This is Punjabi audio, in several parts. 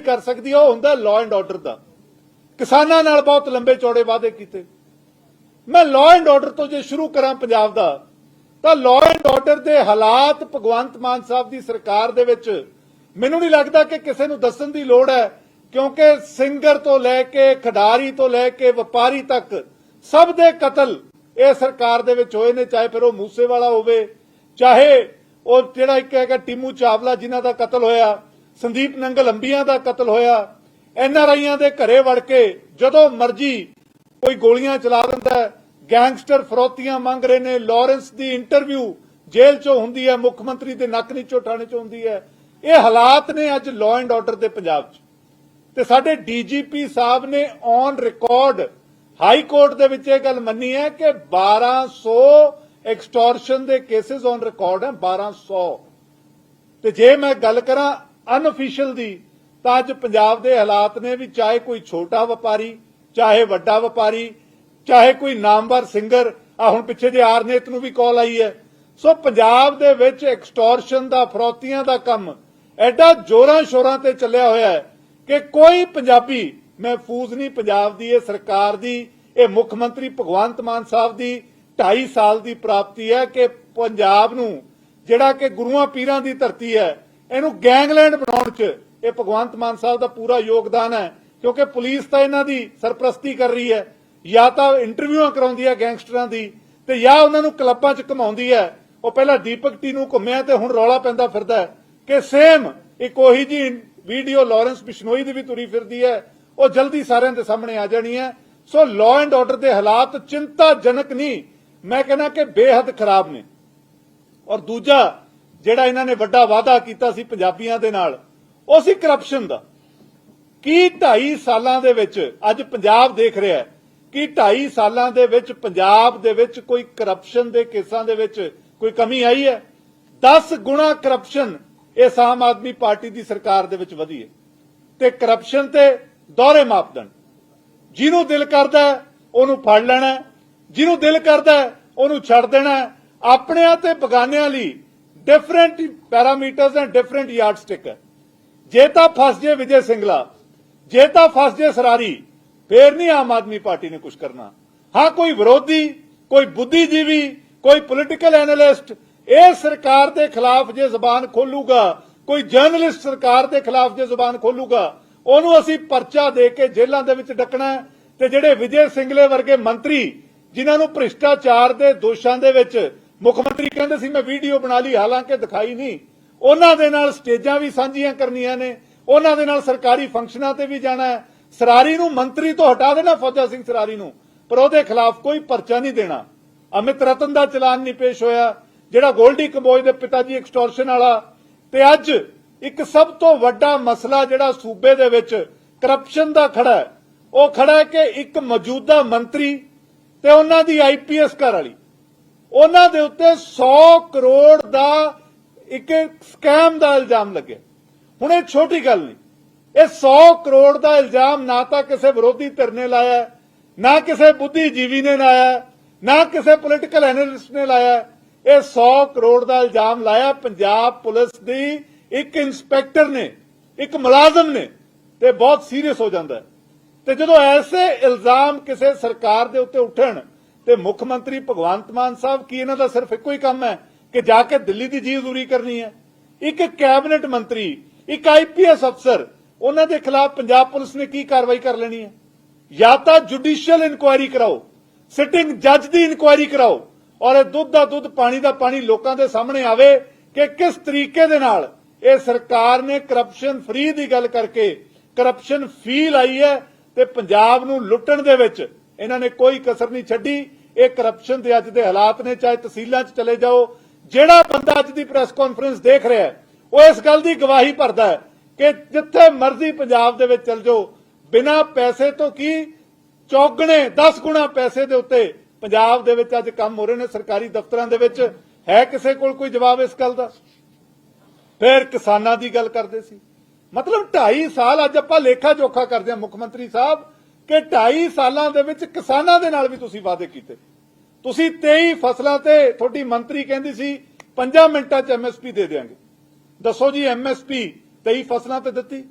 ਕਰ ਸਕਦੀ ਹੈ ਉਹ ਹੁੰਦਾ ਲਾਅ ਐਂਡ ਆਰਡਰ ਦਾ। ਕਿਸਾਨਾਂ ਨਾਲ ਬਹੁਤ ਲੰਬੇ ਚੌੜੇ ਵਾਅਦੇ ਕੀਤੇ। ਮੈਂ ਲਾਅ ਐਂਡ ਆਰਡਰ ਤੋਂ ਜੇ ਸ਼ੁਰੂ ਕਰਾਂ ਪੰਜਾਬ ਦਾ, ਤਾਂ ਲਾਅ ਐਂਡ ਆਰਡਰ ਦੇ ਹਾਲਾਤ ਭਗਵੰਤ ਮਾਨ ਸਾਹਿਬ ਦੀ ਸਰਕਾਰ ਦੇ ਵਿੱਚ ਮੈਨੂੰ ਨਹੀਂ ਲੱਗਦਾ ਕਿ ਕਿਸੇ ਨੂੰ ਦੱਸਣ ਦੀ ਲੋੜ ਹੈ, ਕਿਉਂਕਿ ਸਿੰਗਰ ਤੋਂ ਲੈ ਕੇ, ਖਿਡਾਰੀ ਤੋਂ ਲੈ ਕੇ, ਵਪਾਰੀ ਤੱਕ ਸਭ ਦੇ ਕਤਲ ਇਹ ਸਰਕਾਰ ਦੇ ਵਿੱਚ ਹੋਏ ਨੇ, ਚਾਹੇ ਫਿਰ ਉਹ ਮੂਸੇਵਾਲਾ ਹੋਵੇ, ਚਾਹੇ ਉਹ ਜਿਹੜਾ ਇੱਕ ਹੈਗਾ ਟਿਮੂ ਚਾਵਲਾ ਜਿਨ੍ਹਾਂ ਦਾ ਕਤਲ ਹੋਇਆ ਸੰਦੀਪ ਨੰਗਲ ਅੰਬੀਆਂ ਦਾ ਕਤਲ ਹੋਇਆ। ਐਨ ਆਰ ਆਈਆਂ ਦੇ ਘਰੇ ਵੜ ਕੇ ਜਦੋਂ ਮਰਜ਼ੀ ਕੋਈ ਗੋਲੀਆਂ ਚਲਾ ਦਿੰਦਾ ਗੈਂਗਸਟਰ ਫਰੋਤੀਆਂ ਮੰਗ ਰਹੇ ਨੇ, ਲਾਰੈਂਸ ਦੀ ਇੰਟਰਵਿਊ ਜੇਲ੍ਹ 'ਚੋਂ ਹੁੰਦੀ ਹੈ, ਮੁੱਖ ਮੰਤਰੀ ਦੇ ਨੱਕ ਨੀਚੋਂ ਠਾਣੇ 'ਚ ਹੁੰਦੀ ਹੈ। ਇਹ ਹਾਲਾਤ ਨੇ ਅੱਜ ਲਾਅ ਐਂਡ ਆਰਡਰ ਦੇ ਪੰਜਾਬ 'ਚ। ਤੇ ਸਾਡੇ ਡੀਜੀਪੀ ਸਾਹਿਬ ਨੇ ਔਨ ਰਿਕਾਰਡ ਹਾਈ ਕੋਰਟ ਦੇ ਵਿੱਚ ਇਹ ਗੱਲ ਮੰਨੀ ਹੈ ਕਿ 1200 ਐਕਸਟੋਰਸ਼ਨ ਦੇ ਕੇसेस ਔਨ ਰਿਕਾਰਡ ਹੈ 1200 ਤੇ ਜੇ ਮੈਂ ਗੱਲ ਕਰਾਂ ਅਨਅਫੀਸ਼ੀਅਲ ਦੀ, ਤਾਂ ਅੱਜ ਪੰਜਾਬ ਦੇ ਹਾਲਾਤ ਨੇ ਵੀ ਚਾਹੇ ਕੋਈ ਛੋਟਾ ਵਪਾਰੀ, ਚਾਹੇ ਵੱਡਾ ਵਪਾਰੀ, ਚਾਹੇ ਕੋਈ ਨਾਮਵਰ ਸਿੰਗਰ ਆ ਹੁਣ ਪਿੱਛੇ ਜੇ ਆਰਨੇਤ ਨੂੰ ਵੀ ਕਾਲ ਆਈ ਹੈ। ਸੋ ਪੰਜਾਬ ਦੇ ਵਿੱਚ ਐਕਸਟੋਰਸ਼ਨ ਦਾ, ਫਰੋਤੀਆਂ ਦਾ ਕੰਮ ਐਡਾ ਜੋਰਾਂ ਸ਼ੋਰਾਂ ਤੇ ਚੱਲਿਆ ਹੋਇਆ ਹੈ ਕਿ ਕੋਈ ਪੰਜਾਬੀ ਮਹਿਫੂਜ਼ ਨਹੀਂ ਪੰਜਾਬ ਦੀ, ਇਹ ਸਰਕਾਰ ਦੀ, ਇਹ ਮੁੱਖ ਮੰਤਰੀ ਭਗਵੰਤ ਮਾਨ ਸਾਹਿਬ ਦੀ 2.5 ਸਾਲ ਦੀ ਪ੍ਰਾਪਤੀ ਹੈ ਕਿ ਪੰਜਾਬ ਨੂੰ ਜਿਹੜਾ ਕਿ ਗੁਰੂਆਂ ਪੀਰਾਂ ਦੀ ਧਰਤੀ ਹੈ ਇਹਨੂੰ ਗੈਂਗਲੈਂਡ ਬਣਾਉਣ 'ਚ ਇਹ ਭਗਵੰਤ ਮਾਨ ਸਾਹਿਬ ਦਾ ਪੂਰਾ ਯੋਗਦਾਨ ਹੈ, ਕਿਉਂਕਿ ਪੁਲਿਸ ਤਾਂ ਇਹਨਾਂ ਦੀ ਸਰਪ੍ਰਸਤੀ ਕਰ ਰਹੀ ਹੈ। ਜਾਂ ਤਾਂ ਇੰਟਰਵਿਊਆਂ ਕਰਾਉਂਦੀ ਹੈ ਗੈਂਗਸਟਰਾਂ ਦੀ, ਤੇ ਜਾਂ ਉਹਨਾਂ ਨੂੰ ਕਲੱਬਾਂ 'ਚ ਘਮਾਉਂਦੀ ਹੈ। ਉਹ ਪਹਿਲਾਂ ਦੀਪਕ ਟੀ ਨੂੰ ਘੁੰਮਿਆ ਤੇ ਹੁਣ ਰੌਲਾ ਪੈਂਦਾ ਫਿਰਦਾ ਕਿ ਸੇਮ ਇੱਕ ਉਹੀ ਜੀ ਵੀਡੀਓ ਲਾਰੈਂਸ ਬਿਸ਼ਨੋਈ ਦੀ ਵੀ ਤੁਰੀ ਫਿਰਦੀ ਹੈ। ਉਹ ਜਲਦੀ ਸਾਰਿਆਂ ਦੇ ਸਾਹਮਣੇ ਆ ਜਾਣੀ ਹੈ। ਸੋ ਲਾਅ ਐਂਡ ਆਰਡਰ ਦੇ ਹਾਲਾਤ ਚਿੰਤਾਜਨਕ ਨਹੀਂ। ਮੈਂ ਕਹਿੰਦਾ ਕਿ ਬੇਹੱਦ ਖਰਾਬ ਨੇ। ਔਰ ਦੂਜਾ ਜਿਹੜਾ ਇਹਨਾਂ ਨੇ ਵੱਡਾ ਵਾਅਦਾ ਕੀਤਾ ਸੀ ਪੰਜਾਬੀਆਂ ਦੇ ਨਾਲ, ਉਹ ਸੀ ਕਰਪਸ਼ਨ ਦਾ। ਕੀ 2.5 ਸਾਲਾਂ ਦੇ ਵਿੱਚ ਅੱਜ ਪੰਜਾਬ ਦੇਖ ਰਿਹਾ ਕਿ 2.5 ਸਾਲਾਂ ਦੇ ਵਿੱਚ ਪੰਜਾਬ ਦੇ ਵਿੱਚ ਕੋਈ ਕਰਪਸ਼ਨ ਦੇ ਕੇਸਾਂ ਦੇ ਵਿੱਚ ਕੋਈ ਕਮੀ ਆਈ ਹੈ? 10 ਗੁਣਾ ਕਰਪਸ਼ਨ ਇਸ ਆਮ ਆਦਮੀ ਪਾਰਟੀ ਦੀ ਸਰਕਾਰ ਦੇ ਵਿੱਚ ਵਧੀ ਹੈ। ਤੇ ਕਰਪਸ਼ਨ ਤੇ ਦੋਹਰੇ ਮਾਪਦੰਡ। ਜਿਹਨੂੰ ਦਿਲ ਕਰਦਾ ਉਹਨੂੰ ਫੜ ਲੈਣਾ ਜਿਹਨੂੰ ਦਿਲ ਕਰਦਾ ਉਹਨੂੰ ਛੱਡ ਦੇਣਾ ਆਪਣਿਆਂ ਤੇ ਬਗਾਨਿਆਂ ਲਈ different parameters and different yardstick ਹੈ। ਜੇ ਤਾਂ ਫਸ ਜੇ ਵਿਜੇ ਸਿੰਗਲਾ, ਜੇ ਤਾਂ ਫਸ ਜੇ ਸਰਾਰੀ, ਫੇਰ ਨਹੀਂ ਆਮ ਆਦਮੀ ਪਾਰਟੀ ਨੇ ਕੁਝ ਕਰਨਾ। ਹਾਂ, ਕੋਈ ਵਿਰੋਧੀ, ਕੋਈ ਬੁੱਧੀਜੀਵੀ, ਕੋਈ ਪੋਲੀਟੀਕਲ ਐਨਾਲਿਸਟ ਇਹ ਸਰਕਾਰ ਦੇ ਖਿਲਾਫ ਜੇ ਜ਼ਬਾਨ ਖੋਲੂਗਾ, ਕੋਈ ਜਰਨਲਿਸਟ ਸਰਕਾਰ ਦੇ ਖਿਲਾਫ ਜੇ ਜ਼ਬਾਨ ਖੋਲੂਗਾ, ਉਹਨੂੰ ਅਸੀਂ ਪਰਚਾ ਦੇ ਕੇ ਜੇਲ੍ਹਾਂ ਦੇ ਵਿੱਚ ਡੱਕਣਾ ਤੇ ਜਿਹੜੇ ਵਿਜੇ ਸਿੰਗਲੇ ਵਰਗੇ ਮੰਤਰੀ, ਜਿਨ੍ਹਾਂ ਨੂੰ ਭ੍ਰਿਸ਼ਟਾਚਾਰ ਦੇ ਦੋਸ਼ਾਂ ਦੇ ਵਿੱਚ ਮੁੱਖ ਮੰਤਰੀ ਕਹਿੰਦੇ ਸੀ, ਮੈਂ ਵੀਡੀਓ ਬਣਾ ਲਈ, ਹਾਲਾਂਕਿ ਦਿਖਾਈ ਨਹੀਂ। ਉਹਨਾਂ ਦੇ ਨਾਲ ਸਟੇਜਾਂ ਵੀ ਸਾਂਝੀਆਂ ਕਰਨੀਆਂ ਨੇ। ਉਹਨਾਂ ਦੇ ਨਾਲ ਸਰਕਾਰੀ ਫੰਕਸ਼ਨਾਂ ਤੇ ਵੀ ਜਾਣਾ ਹੈ। ਸਰਾਰੀ ਨੂੰ ਮੰਤਰੀ ਤੋਂ ਹਟਾ ਦੇਣਾ, ਫੌਜਾ ਸਿੰਘ ਸਰਾਰੀ ਨੂੰ। ਪਰ ਉਹਦੇ ਖਿਲਾਫ ਕੋਈ ਪਰਚਾ ਨਹੀਂ ਦੇਣਾ। ਅਮਿਤ ਰਤਨ ਦਾ ਚਲਾਨ ਨਹੀਂ ਪੇਸ਼ ਹੋਇਆ, ਜਿਹੜਾ ਗੋਲਡੀ ਕੰਬੋਜ ਦੇ ਪਿਤਾ ਜੀ ਐਕਸਟੋਰਸ਼ਨ ਵਾਲਾ। ਤੇ ਅੱਜ ਇੱਕ ਸਭ ਤੋਂ ਵੱਡਾ ਮਸਲਾ ਜਿਹੜਾ ਸੂਬੇ ਦੇ ਵਿੱਚ ਕਰਪਸ਼ਨ ਦਾ ਖੜਾ ਹੈ, ਉਹ ਖੜਾ ਹੈ ਕਿ ਇੱਕ ਮੌਜੂਦਾ ਮੰਤਰੀ ਤੇ ਉਹਨਾਂ ਦੀ ਆਈਪੀਐਸ ਘਰ ਵਾਲੀ। ਉਹਨਾਂ ਦੇ ਉੱਤੇ 100 ਕਰੋੜ ਦਾ ਇੱਕ ਸਕੈਮ ਦਾ ਇਲਜ਼ਾਮ ਲੱਗਿਆ ਹੁਣ ਇਹ ਛੋਟੀ ਗੱਲ ਨਹੀਂ। ਇਹ 100 ਕਰੋੜ ਦਾ ਇਲਜ਼ਾਮ ਨਾ ਤਾਂ ਕਿਸੇ ਵਿਰੋਧੀ ਧਿਰ ਨੇ ਲਾਇਆ ਨਾ ਕਿਸੇ ਬੁੱਧੀਜੀਵੀ ਨੇ ਲਾਇਆ ਨਾ ਕਿਸੇ ਪੋਲੀਟੀਕਲ ਐਨਾਲਿਸਟ ਨੇ ਲਾਇਆ ਇਹ 100 ਕਰੋੜ ਦਾ ਇਲਜ਼ਾਮ ਲਾਇਆ ਪੰਜਾਬ ਪੁਲਿਸ ਦੀ ਇੱਕ ਇੰਸਪੈਕਟਰ ਨੇ, ਇੱਕ ਮੁਲਾਜ਼ਮ ਨੇ ਤੇ ਬਹੁਤ ਸੀਰੀਅਸ ਹੋ ਜਾਂਦਾ ਤੇ ਜਦੋਂ ਐਸੇ ਇਲਜ਼ਾਮ ਕਿਸੇ ਸਰਕਾਰ ਦੇ ਉੱਤੇ ਉੱਠਣ ਤੇ ਮੁੱਖ ਮੰਤਰੀ ਭਗਵੰਤ ਮਾਨ ਸਾਹਿਬ ਕੀ ਇਹਨਾਂ ਦਾ ਸਿਰਫ ਇੱਕੋ ਹੀ ਕੰਮ ਹੈ ਕਿ ਜਾ ਕੇ ਦਿੱਲੀ ਦੀ ਜੀ ਹਜ਼ੂਰੀ ਕਰਨੀ ਹੈ। ਇੱਕ ਕੈਬਨਿਟ ਮੰਤਰੀ, ਇੱਕ ਆਈਪੀਐਸ ਅਫਸਰ, ਉਹਨਾਂ ਦੇ ਖਿਲਾਫ ਪੰਜਾਬ ਪੁਲਿਸ ਨੇ ਕੀ ਕਾਰਵਾਈ ਕਰ ਲੈਣੀ ਹੈ? ਜਾਂ ਤਾਂ ਜੁਡੀਸ਼ੀਅਲ ਇਨਕੁਆਇਰੀ ਕਰਾਓ, ਸਿਟਿੰਗ ਜੱਜ ਦੀ ਇਨਕੁਆਇਰੀ ਕਰਾਓ ਔਰ ਇਹ ਦੁੱਧ ਦਾ ਦੁੱਧ, ਪਾਣੀ ਦਾ ਪਾਣੀ ਲੋਕਾਂ ਦੇ ਸਾਹਮਣੇ ਆਵੇ ਕਿ ਕਿਸ ਤਰੀਕੇ ਦੇ ਨਾਲ ਇਹ ਸਰਕਾਰ ਨੇ ਕਰਪਸ਼ਨ ਫ੍ਰੀ ਦੀ ਗੱਲ ਕਰਕੇ ਕਰਪਸ਼ਨ ਫੀ ਲਾਈ ਹੈ ਤੇ ਪੰਜਾਬ ਨੂੰ ਲੁੱਟਣ ਦੇ ਵਿੱਚ ਇਹਨਾਂ ਨੇ ਕੋਈ ਕਸਰ ਨਹੀਂ ਛੱਡੀ। ਇਹ ਕਰਪਸ਼ਨ ਦੇ ਅੱਜ ਦੇ ਹਾਲਾਤ ਨੇ, ਚਾਹੇ ਤਹਿਸੀਲਾਂ 'ਚ ਚਲੇ ਜਾਓ, ਜਿਹੜਾ ਬੰਦਾ ਅੱਜ ਦੀ ਪ੍ਰੈਸ ਕਾਨਫਰੰਸ ਦੇਖ ਰਿਹਾ ਹੈ, ਉਹ ਇਸ ਗੱਲ ਦੀ ਗਵਾਹੀ ਭਰਦਾ ਹੈ ਕਿ ਜਿੱਥੇ ਮਰਜ਼ੀ ਪੰਜਾਬ ਦੇ ਵਿੱਚ ਚਲ ਜਾਓ, ਬਿਨਾਂ ਪੈਸੇ ਤੋਂ ਕੀ ਚੌਗਣੇ 10 ਗੁਣਾ ਪੈਸੇ ਦੇ ਉੱਤੇ ਪੰਜਾਬ ਦੇ ਵਿੱਚ ਅੱਜ ਕੰਮ ਹੋ ਰਹੇ ਨੇ, ਸਰਕਾਰੀ ਦਫ਼ਤਰਾਂ ਦੇ ਵਿੱਚ। ਹੈ ਕਿਸੇ ਕੋਲ ਕੋਈ ਜਵਾਬ ਇਸ ਗੱਲ ਦਾ? ਫਿਰ ਕਿਸਾਨਾਂ ਦੀ ਗੱਲ ਕਰਦੇ ਸੀ। ਮਤਲਬ 2.5 ਸਾਲ ਅੱਜ ਆਪਾਂ ਲੇਖਾ ਜੋਖਾ ਕਰਦੇ ਹਾਂ, ਮੁੱਖ ਮੰਤਰੀ ਸਾਹਿਬ। ਕਿ 2.5 ਸਾਲਾਂ ਦੇ ਵਿੱਚ ਕਿਸਾਨਾਂ ਦੇ ਨਾਲ ਵੀ ਤੁਸੀਂ ਵਾਅਦੇ ਕੀਤੇ। ਤੁਸੀਂ 23 ਫਸਲਾਂ ਤੇ ਤੁਹਾਡੀ ਮੰਤਰੀ ਕਹਿੰਦੀ ਸੀ 5 ਮਿੰਟਾਂ 'ਚ ਐਮਐਸਪੀ ਦੇ ਦੇਵਾਂਗੇ ਦੱਸੋ ਜੀ ਐਮਐਸਪੀ 23 ਫਸਲਾਂ ਤੇ ਦਿੱਤੀ।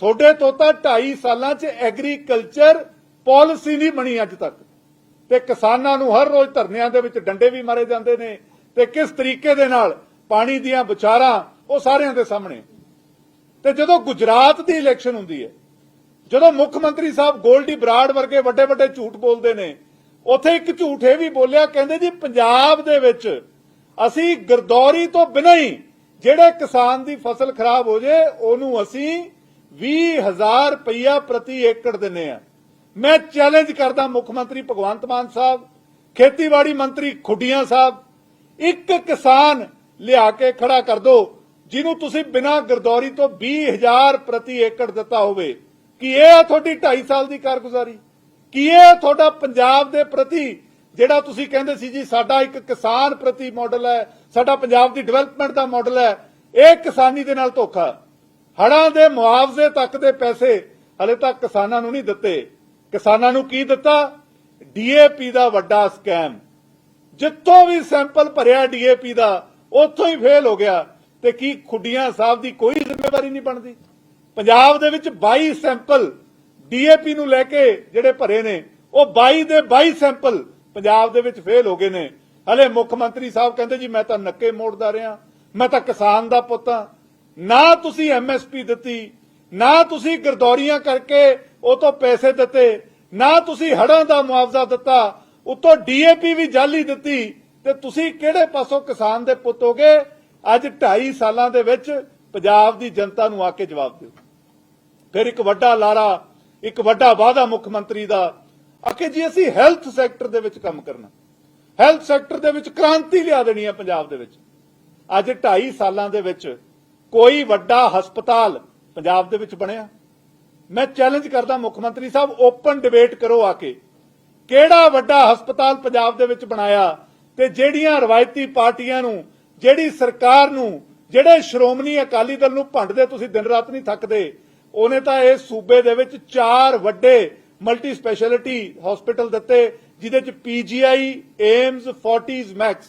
ਤੁਹਾਡੇ ਤੋਂ ਤਾਂ 2.5 ਸਾਲਾਂ 'ਚ ਐਗਰੀਕਲਚਰ ਪਾਲਿਸੀ ਨਹੀਂ ਬਣੀ ਅੱਜ ਤੱਕ। ਤੇ ਕਿਸਾਨਾਂ ਨੂੰ ਹਰ ਰੋਜ਼ ਧਰਨਿਆਂ ਦੇ ਵਿੱਚ ਡੰਡੇ ਵੀ ਮਾਰੇ ਜਾਂਦੇ ਨੇ ਤੇ ਕਿਸ ਤਰੀਕੇ ਦੇ ਨਾਲ ਪਾਣੀ ਦੀਆਂ ਵਿਚਾਰਾਂ ਉਹ ਸਾਰਿਆਂ ਦੇ ਸਾਹਮਣੇ। ਤੇ ਜਦੋਂ ਗੁਜਰਾਤ ਦੀ ਇਲੈਕਸ਼ਨ ਹੁੰਦੀ ਹੈ ਜਦੋਂ ਮੁੱਖ ਮੰਤਰੀ ਸਾਹਿਬ ਗੋਲਡੀ ਬਰਾੜ ਵਰਗੇ ਵੱਡੇ ਵੱਡੇ ਝੂਠ ਬੋਲਦੇ ਨੇ, ਉੱਥੇ ਇੱਕ ਝੂਠ ਇਹ ਵੀ ਬੋਲਿਆ, ਕਹਿੰਦੇ ਜੀ ਪੰਜਾਬ ਦੇ ਵਿੱਚ ਅਸੀਂ ਗਰਦੌਰੀ ਤੋਂ ਬਿਨਾਂ ਹੀ ਜਿਹੜੇ ਕਿਸਾਨ ਦੀ ਫਸਲ ਖਰਾਬ ਹੋ ਜੇ, ਉਹਨੂੰ ਅਸੀਂ 20000 ਰੁਪਇਆ ਪ੍ਰਤੀ ਏਕੜ ਦਿੰਨੇ ਆ। ਮੈਂ ਚੈਲੰਜ ਕਰਦਾ ਮੁੱਖ ਮੰਤਰੀ ਭਗਵੰਤ ਮਾਨ ਸਾਹਿਬ, ਖੇਤੀਬਾੜੀ ਮੰਤਰੀ ਖੁੱਡੀਆਂ ਸਾਹਿਬ, ਇੱਕ ਕਿਸਾਨ ਲਿਆ ਕੇ ਖੜਾ ਕਰ ਦੋ, ਜਿਹਨੂੰ ਤੁਸੀਂ ਬਿਨਾਂ ਗਰਦੌਰੀ ਤੋਂ 20000 ਪ੍ਰਤੀ ਏਕੜ ਦਿੱਤਾ ਹੋਵੇ। ਕੀ ਇਹ ਆ ਤੁਹਾਡੀ 2.5 ਸਾਲ ਦੀ ਕਾਰਗੁਜ਼ਾਰੀ? ਕੀ ਇਹ ਤੁਹਾਡਾ ਪੰਜਾਬ ਦੇ ਪ੍ਰਤੀ ਜਿਹੜਾ ਤੁਸੀਂ ਕਹਿੰਦੇ ਸੀ ਜੀ, ਸਾਡਾ ਇੱਕ ਕਿਸਾਨ ਪ੍ਰਤੀ ਮਾਡਲ ਹੈ, ਸਾਡਾ ਪੰਜਾਬ ਦੀ ਡਿਵੈਲਪਮੈਂਟ ਦਾ ਮਾਡਲ ਹੈ, ਇਹ ਕਿਸਾਨੀ ਦੇ ਨਾਲ ਧੋਖਾ। ਹੜਾਂ ਦੇ ਮੁਆਵਜ਼ੇ ਤੱਕ ਦੇ ਪੈਸੇ ਹਲੇ ਤੱਕ ਕਿਸਾਨਾਂ ਨੂੰ ਨਹੀਂ ਦਿੱਤੇ। ਕਿਸਾਨਾਂ ਨੂੰ ਕੀ ਦਿੱਤਾ? ਡੀਏਪੀ ਦਾ ਵੱਡਾ ਸਕੈਮ ਜਿੱਥੋਂ ਵੀ ਸੈਂਪਲ ਭਰਿਆ ਡੀਏਪੀ ਦਾ, ਉੱਥੋਂ ਹੀ ਫੇਲ ਹੋ ਗਿਆ ਤੇ ਕੀ ਖੁੱਡੀਆਂ ਸਾਹਿਬ ਦੀ ਕੋਈ ਜ਼ਿੰਮੇਵਾਰੀ ਨਹੀਂ ਬਣਦੀ? ਪੰਜਾਬ ਦੇ ਵਿੱਚ 22 ਸੈਂਪਲ ਡੀਏਪੀ ਨੂੰ ਲੈ ਕੇ ਜਿਹੜੇ ਭਰੇ ਨੇ, ਉਹ 22 ਦੇ 22 ਸੈਂਪਲ ਪੰਜਾਬ ਦੇ ਵਿੱਚ ਫੇਲ ਹੋ ਗਏ ਨੇ। ਹਲੇ ਮੁੱਖ ਮੰਤਰੀ ਸਾਹਿਬ ਕਹਿੰਦੇ ਜੀ, ਮੈਂ ਤਾਂ ਨੱਕੇ ਮੋੜਦਾ ਰਿਹਾ, ਮੈਂ ਤਾਂ ਕਿਸਾਨ ਦਾ ਪੁੱਤ ਹਾਂ। ਨਾ ਤੁਸੀਂ ਐਮਐਸਪੀ ਦਿੱਤੀ, ਨਾ ਤੁਸੀਂ ਗਰਦੌਰੀਆਂ ਕਰਕੇ ਉਹ ਤੋਂ ਪੈਸੇ ਦਿੱਤੇ, ਨਾ ਤੁਸੀਂ ਹੜਾਂ ਦਾ ਮੁਆਵਜ਼ਾ ਦਿੱਤਾ, ਉਤੋਂ ਡੀਏਪੀ ਵੀ ਜਾਲੀ ਦਿੱਤੀ ਤੇ ਤੁਸੀਂ ਕਿਹੜੇ ਪਾਸੋਂ ਕਿਸਾਨ ਦੇ ਪੁੱਤ ਹੋਗੇ? ਅੱਜ 2.5 ਸਾਲਾਂ ਦੇ ਵਿੱਚ ਪੰਜਾਬ ਦੀ ਜਨਤਾ ਨੂੰ ਆ ਕੇ ਜਵਾਬ ਦਿਓ। ਫਿਰ ਇੱਕ ਵੱਡਾ ਲਾਰਾ, ਇੱਕ ਵੱਡਾ ਵਾਅਦਾ ਮੁੱਖ ਮੰਤਰੀ ਦਾ ਆਖੇ ਜੀ ਅਸੀਂ ਹੈਲਥ ਸੈਕਟਰ ਦੇ ਵਿੱਚ ਕੰਮ ਕਰਨਾ। ਹੈਲਥ ਸੈਕਟਰ ਦੇ ਵਿੱਚ ਕ੍ਰਾਂਤੀ ਲਿਆ ਦੇਣੀ ਹੈ ਪੰਜਾਬ ਦੇ ਵਿੱਚ। ਅੱਜ 2.5 ਸਾਲਾਂ ਦੇ ਵਿੱਚ ਕੋਈ ਵੱਡਾ ਹਸਪਤਾਲ ਪੰਜਾਬ ਦੇ ਵਿੱਚ ਬਣਿਆ। ਮੈਂ ਚੈਲੰਜ ਕਰਦਾ ਮੁੱਖ ਮੰਤਰੀ ਸਾਹਿਬ ਓਪਨ ਡਿਬੇਟ ਕਰੋ ਆ ਕੇ, ਕਿਹੜਾ ਵੱਡਾ ਹਸਪਤਾਲ ਪੰਜਾਬ ਦੇ ਵਿੱਚ ਬਣਾਇਆ ਤੇ ਜਿਹੜੀਆਂ ਰਵਾਇਤੀ ਪਾਰਟੀਆਂ ਨੂੰ, ਜਿਹੜੀ ਸਰਕਾਰ ਨੂੰ, ਜਿਹੜੇ ਸ਼੍ਰੋਮਣੀ ਅਕਾਲੀ ਦਲ ਨੂੰ ਭੰਡਦੇ ਤੁਸੀਂ ਦਿਨ ਰਾਤ ਨਹੀਂ ਥੱਕਦੇ ਉਹਨੇ ਤਾਂ ਇਸ ਸੂਬੇ ਦੇ ਵਿੱਚ ਚਾਰ ਵੱਡੇ ਮਲਟੀ ਸਪੈਸ਼ਲਿਟੀ ਹਸਪੀਟਲ ਦਿੱਤੇ, ਜਿਹਦੇ ਚ ਪੀਜੀਆਈ ਏਮਸ ਫੋਰਟੀਜ਼, ਮੈਕਸ।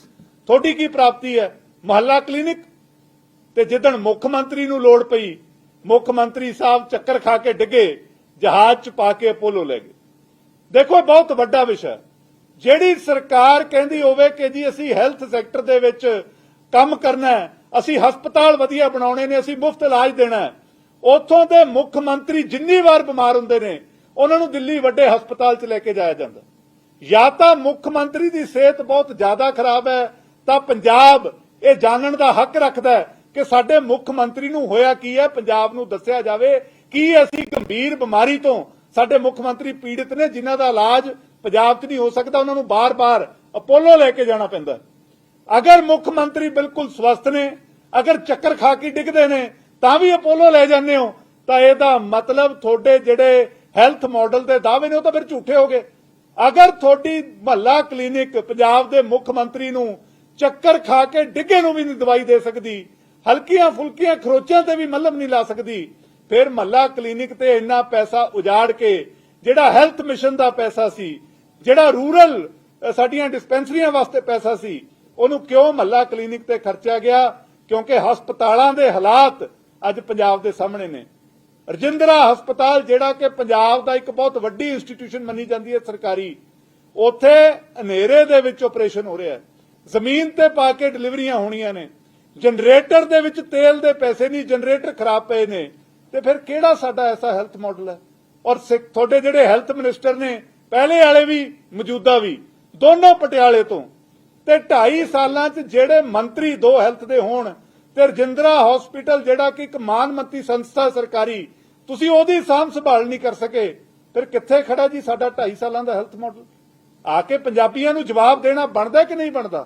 ਤੁਹਾਡੀ ਕੀ ਪ੍ਰਾਪਤੀ ਹੈ? ਮਹੱਲਾ ਕਲੀਨਿਕ? ਤੇ ਜਿੱਦਣ ਮੁੱਖ ਮੰਤਰੀ ਨੂੰ ਲੋੜ ਪਈ, ਮੁੱਖ ਮੰਤਰੀ ਸਾਹਿਬ ਚੱਕਰ ਖਾ ਕੇ ਡਿੱਗੇ, ਜਹਾਜ਼ ਚ ਪਾ ਕੇ ਅਪੋਲੋ ਲੈ ਗਏ। ਦੇਖੋ, ਇਹ ਬਹੁਤ ਵੱਡਾ ਵਿਸ਼ਾ ਜਿਹੜੀ ਸਰਕਾਰ ਕਹਿੰਦੀ ਹੋਵੇ ਕਿ ਜੀ ਅਸੀਂ ਹੈਲਥ ਸੈਕਟਰ ਦੇ ਵਿੱਚ ਕੰਮ ਕਰਨਾ ਅਸੀਂ ਹਸਪਤਾਲ ਵਧੀਆ ਬਣਾਉਣੇ ਨੇ, ਅਸੀਂ ਮੁਫਤ ਇਲਾਜ ਦੇਣਾ ਹੈ ਉੱਥੋਂ ਦੇ ਮੁੱਖ ਮੰਤਰੀ ਜਿੰਨੀ ਵਾਰ ਬਿਮਾਰ ਹੁੰਦੇ ਨੇ, ਉਹਨਾਂ ਨੂੰ ਦਿੱਲੀ ਵੱਡੇ ਹਸਪਤਾਲ 'ਚ ਲੈ ਕੇ ਜਾਇਆ ਜਾਂਦਾ। ਜਾਂ ਤਾਂ ਮੁੱਖ ਮੰਤਰੀ ਦੀ ਸਿਹਤ ਬਹੁਤ ਜ਼ਿਆਦਾ ਖਰਾਬ ਹੈ, ਤਾਂ ਪੰਜਾਬ ਇਹ ਜਾਣਨ ਦਾ ਹੱਕ ਰੱਖਦਾ ਹੈ ਕਿ ਸਾਡੇ ਮੁੱਖ ਮੰਤਰੀ ਨੂੰ ਹੋਇਆ ਕੀ ਹੈ, ਪੰਜਾਬ ਨੂੰ ਦੱਸਿਆ ਜਾਵੇ ਕੀ ਅਸੀਂ ਗੰਭੀਰ ਬਿਮਾਰੀ ਤੋਂ ਸਾਡੇ ਮੁੱਖ ਮੰਤਰੀ ਪੀੜਿਤ ਨੇ, ਜਿਨ੍ਹਾਂ ਦਾ ਇਲਾਜ ਪੰਜਾਬ 'ਚ ਨਹੀਂ ਹੋ ਸਕਦਾ, ਉਹਨਾਂ ਨੂੰ ਬਾਰ-ਬਾਰ ਅਪੋਲੋ ਲੈ ਕੇ ਜਾਣਾ ਪੈਂਦਾ ਅਗਰ ਮੁੱਖ ਮੰਤਰੀ ਬਿਲਕੁਲ ਸਵਸਥ ਨੇ, ਅਗਰ ਚੱਕਰ ਖਾ ਕੇ ਡਿੱਗਦੇ ਨੇ ਤਾਂ ਵੀ ਅਪੋਲੋ ਲੈ ਜਾਂਦੇ ਹੋ। ਤਾਂ ਇਹਦਾ ਮਤਲਬ ਤੁਹਾਡੇ ਜਿਹੜੇ ਹੈਲਥ ਮਾਡਲ ਦੇ ਦਾਅਵੇ ਨੇ, ਉਹ ਤਾਂ ਫਿਰ ਝੂਠੇ ਹੋ ਗਏ। ਅਗਰ ਤੁਹਾਡੀ ਮਹੱਲਾ ਕਲੀਨਿਕ ਪੰਜਾਬ ਦੇ ਮੁੱਖ ਮੰਤਰੀ ਨੂੰ ਚੱਕਰ ਖਾ ਕੇ ਡਿੱਗੇ ਨੂੰ ਵੀ ਨਹੀਂ ਦਵਾਈ ਦੇ ਸਕਦੀ, ਹਲਕੀਆਂ ਫੁਲਕੀਆਂ ਖਰੋਚਾਂ ਤੇ ਵੀ ਮੱਲਮ ਨਹੀਂ ਲਾ ਸਕਦੀ, ਫਿਰ ਮਹੱਲਾ ਕਲੀਨਿਕ ਤੇ ਇੰਨਾ ਪੈਸਾ ਉਜਾੜ ਕੇ, ਜਿਹੜਾ ਹੈਲਥ ਮਿਸ਼ਨ ਦਾ ਪੈਸਾ ਸੀ, ਜਿਹੜਾ ਰੂਰਲ ਸਾਡੀਆਂ ਡਿਸਪੈਂਸਰੀਆਂ ਵਾਸਤੇ ਪੈਸਾ ਸੀ, ਉਹਨੂੰ ਕਿਉਂ ਮਹੱਲਾ ਕਲੀਨਿਕ ਤੇ ਖਰਚਿਆ ਗਿਆ? ਕਿਉਂਕਿ ਹਸਪਤਾਲਾਂ ਦੇ ਹਾਲਾਤ ਅੱਜ ਪੰਜਾਬ ਦੇ ਸਾਹਮਣੇ ਨੇ। ਰਜਿੰਦਰਾ ਹਸਪਤਾਲ, ਜਿਹੜਾ ਕਿ ਪੰਜਾਬ ਦਾ ਇੱਕ ਬਹੁਤ ਵੱਡੀ ਇੰਸਟੀਟਿਊਸ਼ਨ ਮੰਨੀ ਜਾਂਦੀ ਹੈ ਸਰਕਾਰੀ, ਉੱਥੇ ਹਨੇਰੇ ਦੇ ਵਿੱਚ ਆਪਰੇਸ਼ਨ ਹੋ ਰਿਹਾ ਹੈ। ਜ਼ਮੀਨ ਤੇ ਪਾ ਕੇ ਡਿਲੀਵਰੀਆਂ ਹੋਣੀਆਂ ਨੇ। ਜਨਰੇਟਰ ਦੇ ਵਿੱਚ ਤੇਲ ਦੇ ਪੈਸੇ ਨਹੀਂ, ਜਨਰੇਟਰ ਖਰਾਬ ਪਏ ਨੇ। ਤੇ ਫਿਰ ਕਿਹੜਾ ਸਾਡਾ ਐਸਾ ਹੈਲਥ ਮਾਡਲ ਹੈ? ਔਰ ਤੁਹਾਡੇ ਜਿਹੜੇ ਹੈਲਥ ਮਿਨਿਸਟਰ ਨੇ, ਪਹਿਲੇ ਵਾਲੇ ਵੀ, ਮੌਜੂਦਾ ਵੀ, ਦੋਨੋਂ ਪਟਿਆਲੇ ਤੋਂ। ਤੇ 2.5 ਸਾਲਾਂ 'ਚ ਜਿਹੜੇ ਮੰਤਰੀ ਦੋ ਹੈਲਥ ਦੇ ਹੋਣ ਤੇ ਰਜਿੰਦਰਾ ਹਸਪੀਟਲ ਜਿਹੜਾ ਕਿ ਇੱਕ ਮਾਨਮੱਤੀ ਸੰਸਥਾ ਸਰਕਾਰੀ, ਤੁਸੀਂ ਉਹਦੀ ਸਾਂਭ ਸੰਭਾਲ ਨਹੀਂ ਕਰ ਸਕੇ। ਫਿਰ ਕਿੱਥੇ ਖੜਾ ਜੀ ਸਾਡਾ 2.5 ਸਾਲਾਂ ਦਾ ਹੈਲਥ ਮਾਡਲ ਆ ਕੇ ਪੰਜਾਬੀਆਂ ਨੂੰ ਜਵਾਬ ਦੇਣਾ ਬਣਦਾ ਕਿ ਨਹੀਂ ਬਣਦਾ?